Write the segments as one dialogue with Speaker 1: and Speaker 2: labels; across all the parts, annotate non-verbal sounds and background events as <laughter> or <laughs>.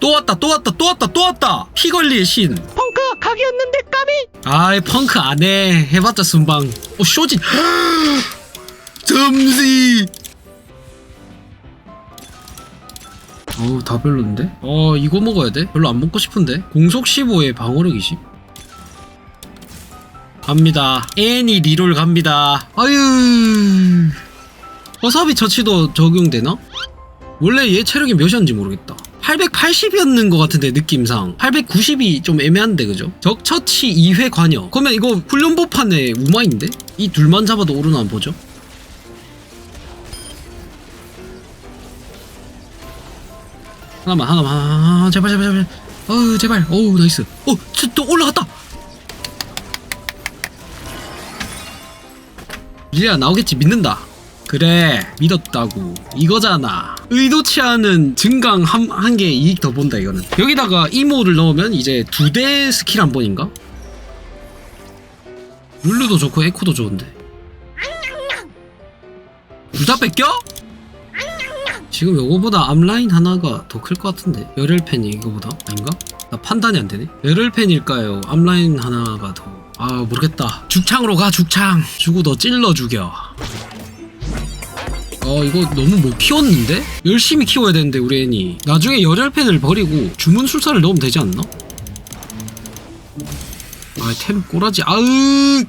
Speaker 1: 또 왔다 또 왔다 또 왔다 또 왔다! 피걸리의 신.
Speaker 2: 펑크 각이었는데 까비?
Speaker 1: 아이 펑크 안해. 해봤자 순방. 오 쇼진. <gasps> 점시 어우 다 별론데? 어 이거 먹어야 돼? 별로 안 먹고 싶은데? 공속 15에 방어력 20 갑니다. 애니 리롤 갑니다. 아유. 와사비 처치도 적용되나? 원래 얘 체력이 몇이었는지 모르겠다 880이었는 것 같은데 느낌상. 890이 좀 애매한데 그죠? 적처치 2회 관여. 그러면 이거 훈련보판에 우마인데? 이 둘만 잡아도 오르나 한번 보죠? 하나만 하나만 하나만 제발 제발 제발. 어우 제발. 어우 나이스. 어또 올라갔다! 리아 나오겠지. 믿는다 그래 믿었다고. 이거잖아. 의도치 않은 증강 한 한 개 이익 더 본다 이거는. 여기다가 이모를 넣으면 이제 두 대 스킬 한 번인가? 룰루도 좋고 에코도 좋은데. 둘 다 뺏겨? 지금 요거보다 앞라인 하나가 더 클 것 같은데. 열혈팬이 이거보다? 아닌가? 나 판단이 안 되네. 열혈팬일까요? 앞라인 하나가 더. 아 모르겠다. 죽창으로 가 죽창. 너 찔러 죽여 어 이거 너무 못 키웠는데? 열심히 키워야 되는데 우리 애니. 나중에 열혈팬을 버리고 주문 술사를 넣으면 되지 않나? 아템 꼬라지. 아으!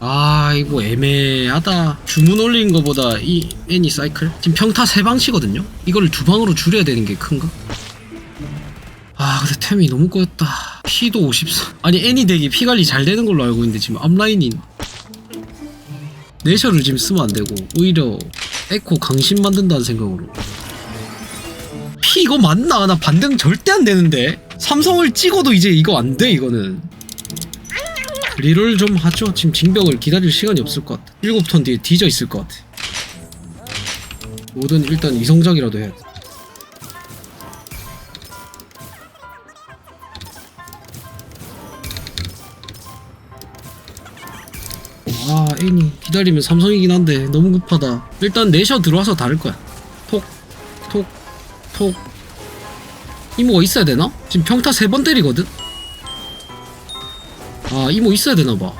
Speaker 1: 아 이거 애매하다. 주문 올린 거보다 이 애니 사이클? 지금 평타 세 방치거든요? 이거를 두 방으로 줄여야 되는 게 큰가? 아 근데 템이 너무 꼬였다. 피도 54 아니 애니 덱이 피 관리 잘 되는 걸로 알고 있는데 지금 앞라인이 내셔를 지금 쓰면 안 되고 오히려 에코 강신 만든다는 생각으로. 피 이거 맞나? 나 반등 절대 안 되는데. 삼성을 찍어도 이제 이거 안돼 이거는. 리롤 좀 하죠. 지금 징벽을 기다릴 시간이 없을 것 같아. 7턴 뒤에 뒤져 있을 것 같아. 뭐든 일단 이성작이라도 해야 돼 아 애니. 기다리면 삼성이긴 한데 너무 급하다. 일단 내셔 들어와서 다를 거야. 톡 톡 톡. 이모가 있어야 되나? 지금 평타 세 번 때리거든? 아 이모 있어야 되나봐.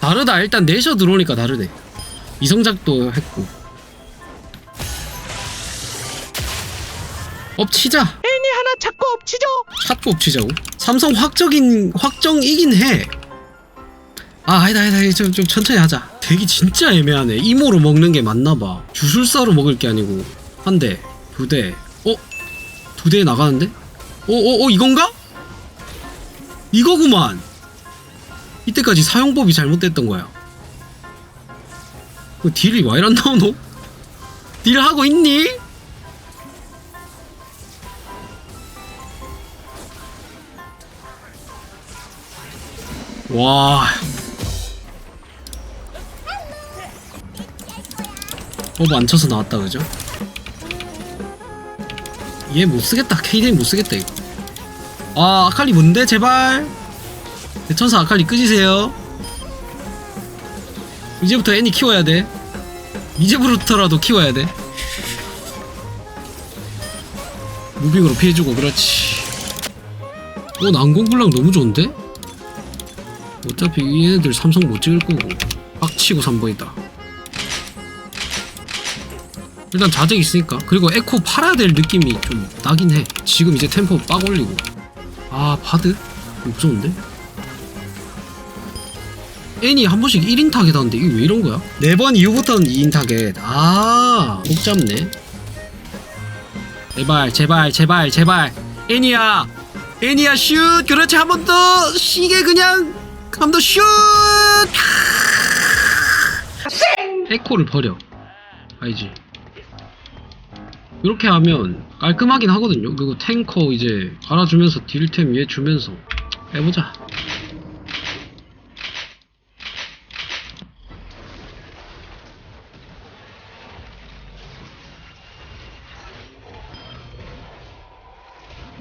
Speaker 1: 다르다. 일단 내셔 들어오니까 다르네. 이성작도 했고. 엎치자
Speaker 2: 찾고
Speaker 1: 엎치자고? 삼성 확정인 확정이긴 해. 아 아니다 아니다 좀, 좀 천천히 하자. 되게 진짜 애매하네. 이모로 먹는 게 맞나봐. 주술사로 먹을 게 아니고 한 대, 두 대, 어? 두 대 나가는데? 어, 어, 어 이건가? 이거구만. 이때까지 사용법이 잘못됐던 거야. 그 딜이 왜 이런 나오노? 딜 하고 있니? 와. 호브 안 쳐서 나왔다 그죠? 얘 못쓰겠다. 케이덴 못쓰겠다 이거. 아 아칼리 뭔데? 제발. 대천사 아칼리 끄지세요. 이제부터 애니 키워야 돼. 이제부터라도 키워야 돼. 무빙으로 피해주고 그렇지. 어 난공불랑 너무 좋은데? 어차피 얘네들 삼성 못 찍을 거고. 빡치고 3번이다. 일단 자적 있으니까. 그리고 에코 팔아야 될 느낌이 좀 나긴 해. 지금 이제 템포 빡 올리고. 아 바드? 무서운데? 애니 한 번씩 1인 타겟 하는데 이게 왜 이런 거야? 4번 이후부터는 2인 타겟. 아 복잡네. 제발 제발 제발 제발. 애니야! 애니야 슛! 그렇지 한 번 더! 시계 그냥 더슛 에코를 버려. 알지? 이렇게 하면 깔끔하긴 하거든요. 그리고 탱커 이제 갈아주면서 딜템 얘 주면서 해보자.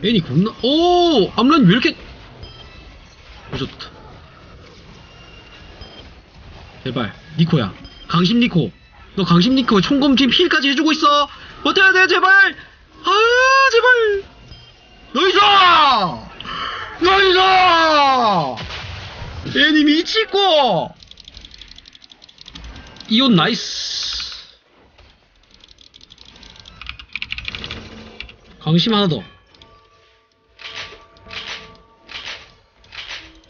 Speaker 1: 애니 겁나 오! 암란 왜 이렇게 좋다 제발 니코야. 강심 니코. 너 강심 니코 총검팀 힐까지 해주고 있어. 버텨야 돼 제발. 아 제발. 너이서 너이서 애니 미치고! 이온 나이스. 강심 하나 더.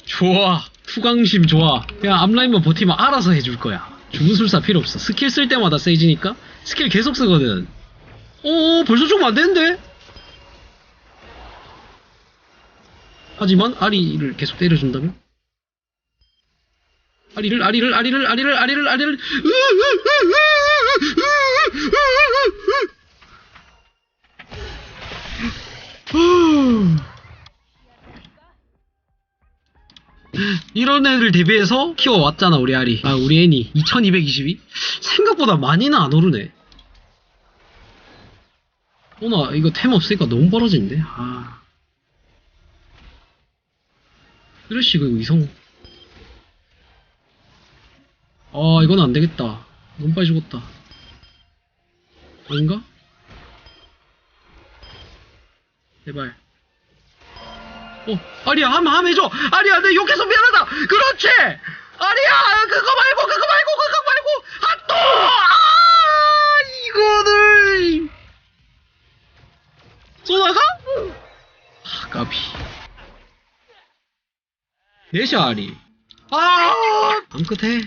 Speaker 1: 좋아 투강심 좋아. 그냥 앞라인만 버티면 알아서 해줄 거야. 주문술사 필요 없어. 스킬 쓸 때마다 세지니까 스킬 계속 쓰거든. 오 벌써 좀 안되는데? 하지만 아리를 계속 때려준다면? 아리를 아리를 아리를 아리를 아리를 아리를 이런 애들 대비해서 키워왔잖아 우리 아리. 아 우리 애니. 2222 생각보다 많이는 안 오르네. 오나 이거 템 없으니까 너무 벌어진데 아. 쓰레쉬 그 이성. 아 이건 안되겠다. 너무 빨리 죽었다. 아닌가? 제발 어, 아리야, 함, 함 해줘! 아리야, 내 욕해서 미안하다! 그렇지! 아리야, 그거 말고, 그거 말고, 그거 말고! 아, 또! 아, 이거를! 쏘다가? 아, 까비. 예샤, 아리. 아! 안 끝에.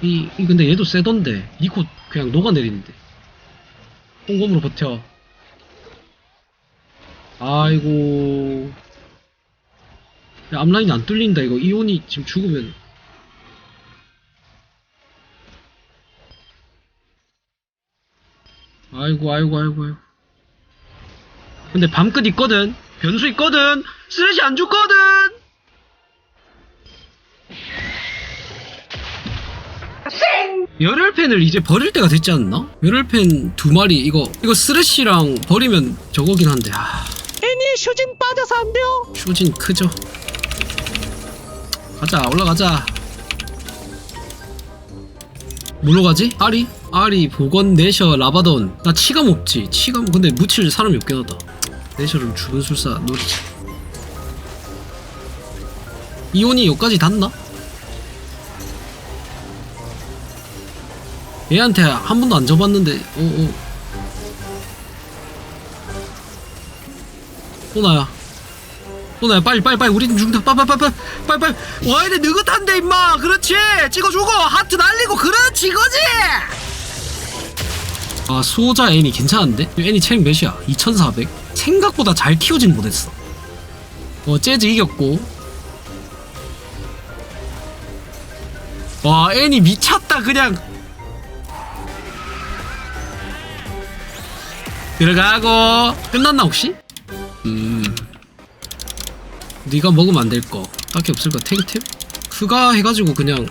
Speaker 1: 이, 이, 근데 얘도 세던데. 니코 그냥 녹아내리는데. 꼼꼼으로 버텨. 아이고. 야, 앞라인이 안 뚫린다, 이거. 이온이 지금 죽으면. 아이고, 아이고, 아이고. 근데 밤끝 있거든. 변수 있거든. 쓰레쉬 안 죽거든. 열혈펜을 이제 버릴 때가 됐지 않나? 열혈펜 두 마리 이거 이거 쓰레쉬랑 버리면 저거긴 한데 아,
Speaker 2: 애니의 슈진 빠져서 안 돼요.
Speaker 1: 슈진 크죠 가자 올라가자 뭘로 가지? 아리? 아리 보건 내셔 라바돈 나 치감 없지 치감 근데 묻힐 사람이 없긴 하다 내셔를 죽은 술사 노리지 이온이 여기까지 닿나? 얘한테 한 번도 안 접었는데 어, 어. 호나야. 호나야. 빨리 빨리 빨리. 우리 죽는다. 빨리 빨리 빨리 빨리 빨리. 와 얘네 느긋한데 임마. 그렇지. 찍어주고 하트 날리고. 그렇지 이거지. 아 수호자 애니 괜찮은데? 애니 체력 몇이야? 2400 생각보다 잘 키우진 못했어. 어 재즈 이겼고. 와 애니 미쳤다. 그냥 들어가고. 끝났나 혹시? 음. 네가 먹으면 안 될 거 딱히 없을 거 탱템? 그가 해가지고 그냥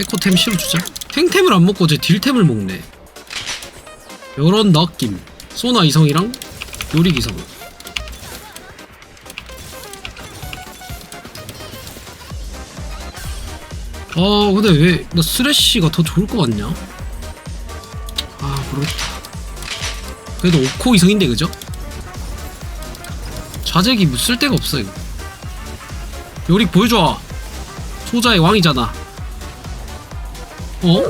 Speaker 1: 에코템 실어주자. 탱템을 안 먹고 이제 딜템을 먹네. 요런 느낌 소나 이성이랑 요리 기성. 아 근데 왜 나 쓰레쉬가 더 좋을 것 같냐? 아 그렇다 그래도 5코 이성인데 그죠? 자재기 뭐 쓸데가 없어 이거 요리 보여줘 소자의 왕이잖아 어?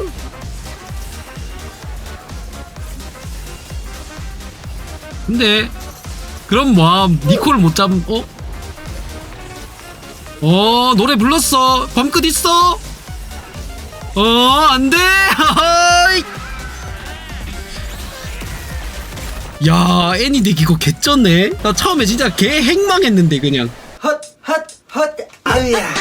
Speaker 1: 근데 그럼 뭐함 니콜을 못 잡음 어? 어 노래 불렀어 밤끝 있어 어 안돼 <laughs> 야 애니 덱 이거 개쩌네. 나 처음에 진짜 개 행망했는데 그냥.
Speaker 3: 헛, 헛, 헛, 아우야.